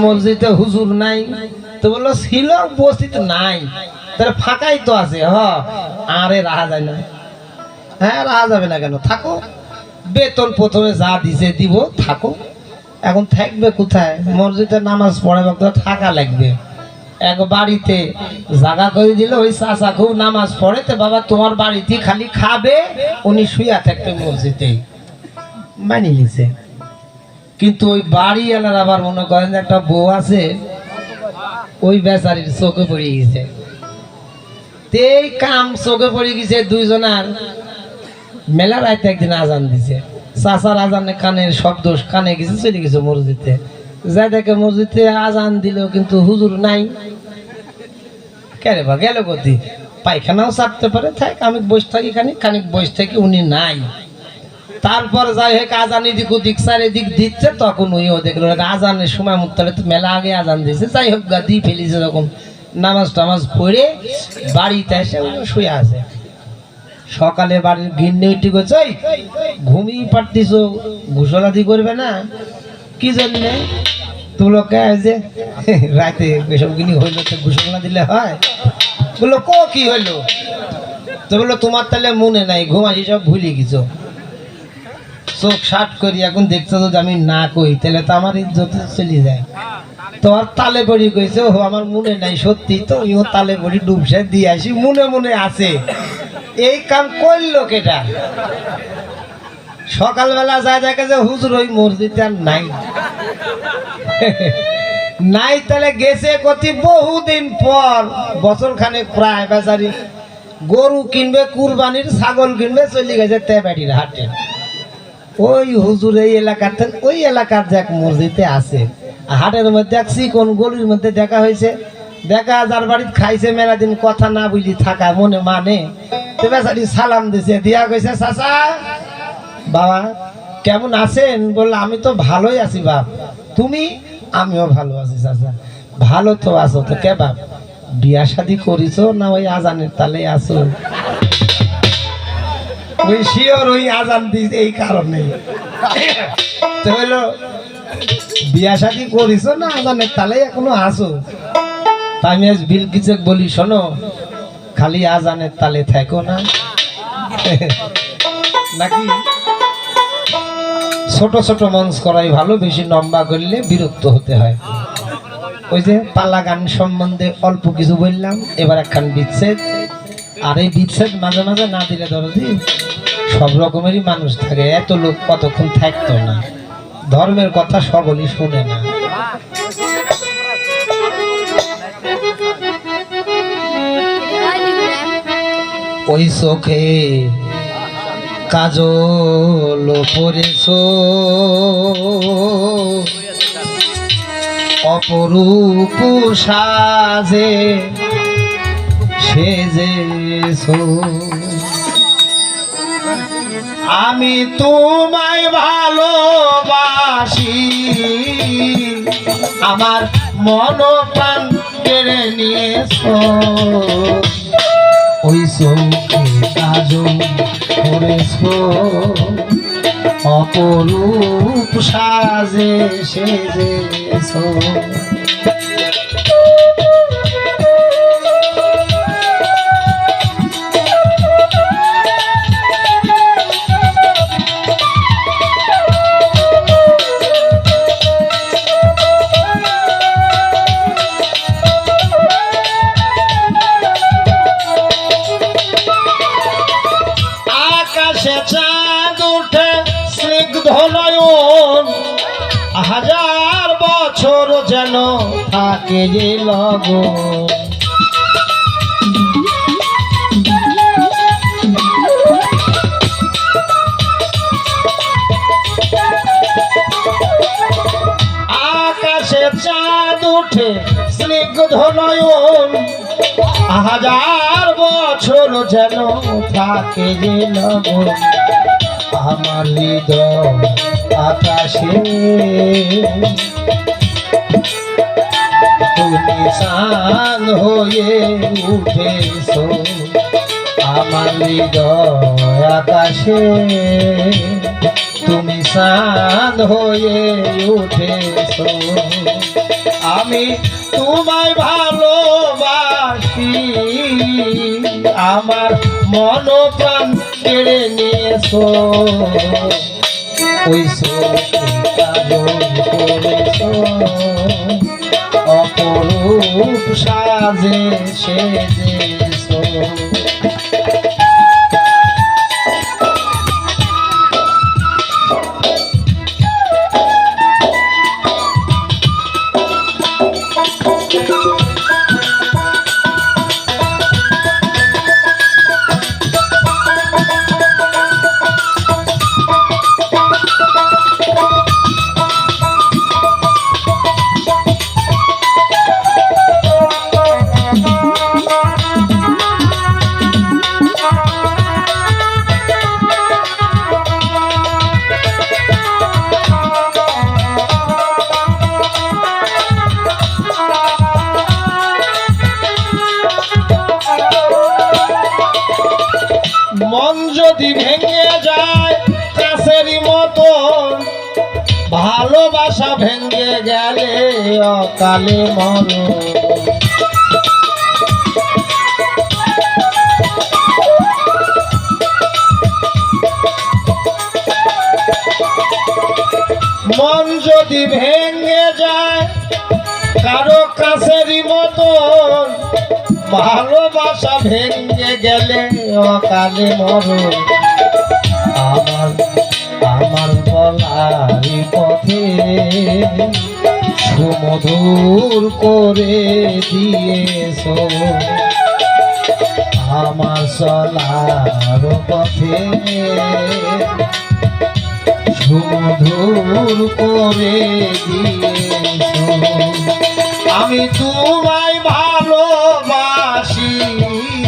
মসজিদে হুজুর নাই, তো বলল, ছিল, উপস্থিত নাই। তাহলে ফাঁকাই তো আছে, হ। আরে, রাহা যায় না। হ্যাঁ রাহা যাবে না কেন? থাকো। বেতন প্রথমে যা দিছে, দিব, থাকো। এখন থাকবে কোথায়? মসজিদে নামাজ পড়ে তো থাকা লাগবে। এক বাড়িতে জাগা করে দিলে, ওই চাচা খুব নামাজ পড়ে, তো বাবা তোমার বাড়িতে খালি খাবে, উনি শুয়া থাকবে মসজিদেই মানি নিছে। কিন্তু ওই বাড়ি এলার আবার মনে করেন একটা বউ আছে, ওই বেচারির চোখে পড়ে গেছে। এই কাম চোখে পড়ে গেছে দুইজনার। মেলা রাইতে একদিন আজান দিছে। চাচার আজানে কানের শব্দ কানে গেছে, চলে গেছে মসজিদে। যাই দেখে মসজিদে আজান দিলেও কিন্তু হুজুর নাই। কেন বা গেল গতি পায়খানাও চাপতে পারে, থাক, আমি বসে থাকি খানিক খানিক বসে থাকি, উনি নাই। তারপর যাই হোক, আজানি দিক ওদিক চারিদিক দিচ্ছে, তখন ওইও দেখল আজানের সময় মতো তো মেলা আগে আজান দিয়েছে। যাই হোক, গা, দিয়ে ফেলিছে যখন। নামাজ টামাজ পড়ে বাড়িতে এসে শুয়ে আছে। সকালে বাড়ির গিন্নি উঠি করছে ঘুমিয়ে পারতিস ঘুষলাদি করবে না। কি জন্যে? তুলো কে যে, রাতে এসব গিনি হইল তো দিলে হয়? বলল, কো কি হইল? তো বলল, তোমার তাহলে মনে নাই ঘুমাসি সব ভুলে গেছো। চোখ শার্ট করি, এখন দেখছ যদি আমি না কই, তাহলে তো আমার ইজ্জত চলে যায়। তোমার তালে বড়ি কইছে ও আমার মনে নাই সত্যি তো ইও তালে বড়ি ডুবসে দিয়ে আসি, মনে মনে আছে। এই কাম করল কেটা? সকালবেলা যায় দেখে যে হুজুর ওই মসজিদে আর নাই। নাই তাহলে গেছে কতি বহুদিন পর বছর খানেক প্রায় বেচারি। গরু কিনবে, কুরবানির ছাগল কিনবে, চলে গেছে তেবাড়ির হাটে। ওই হুজুর এই এলাকাতে, ওই এলাকার দেখ মসজিদে আছে, হাটের মধ্যে দেখছি, কোন গলির মধ্যে দেখা হয়েছে, দেখা যার বাড়িতে খাইছে মেলা দিন, কথা না বুঝলি থাকা মনে মানে। বেচারি সালাম দিছে, দিয়া কইছে, চাচা, বাবা, কেমন আছেন? বলল, আমি তো ভালোই আছি, বাপ। তুমি? আমিও ভালো আছি, চাচা। ভালো তো আছো, তো কে বাপ? বিয়া শাদি করিছো না ওই আজানের তালে আছো? ওই শিওর ওই আজান দিছে এই কারণে। বিয়া শাদি করিছো না আজানের? তালে এখনও আসো তা আমি আজ বিলকিছে বলি শোনো, খালি আজানের তালে থাকো না। নাকি? ছোট ছোট মঞ্চ করাই ভালো, বেশি লম্বা করলে বিরক্ত হতে হয়। ওই যে পালা গান সম্বন্ধে অল্প কিছু বললাম, এবার একখান বিচ্ছেদ। আর এই বিচ্ছেদ মাঝে মাঝে না দিলে ধরো দি সব রকমেরই মানুষ থাকে, এত লোক কতক্ষণ থাকতো না। ধর্মের কথা সকলই শুনে না। ওই চোখে কাজল পরেছ অপরূপ সাজে সেজেছ আমি তোমায় ভালোবাসি। আমার মন প্রাণ কেড়ে নিয়েছো। ওই চোখে কাজ করেছ। অপরূপ সাজে সেজেছ। নয়ন হাজার বছর যেন থাকে যে আকাশে চাঁদ উঠে স্নিগ্ধ নয়ন। হাজার বছর যেন থাকে যে লগন। আমার হৃদয় আকাশে। তুমি চান হয়ে উঠেছ আমার হৃদয় আকাশে। তুমি চাঁদ হয়ে উঠেছ। আমি তোমায় ভালোবাসি, আমার মন প্রাণ কেড়ে নিয়েছো। ওই অপরূপ সাজে সেজেছো। যদি ভেঙে যায় কাছেরই মতো ভালোবাসা ভেঙে গেলে অকালে মর মন যদি ভেঙে যায়, কারও কাছেরই মতন ভালোবাসা ভেঙে গেলে অকালে মরণ। আমার আমার বলাই পথে সুমধুর করে দিয়েছ। আমার চলার পথে সুমধুর করে দিয়েছ। আমি তোমায় ভালোবাসি।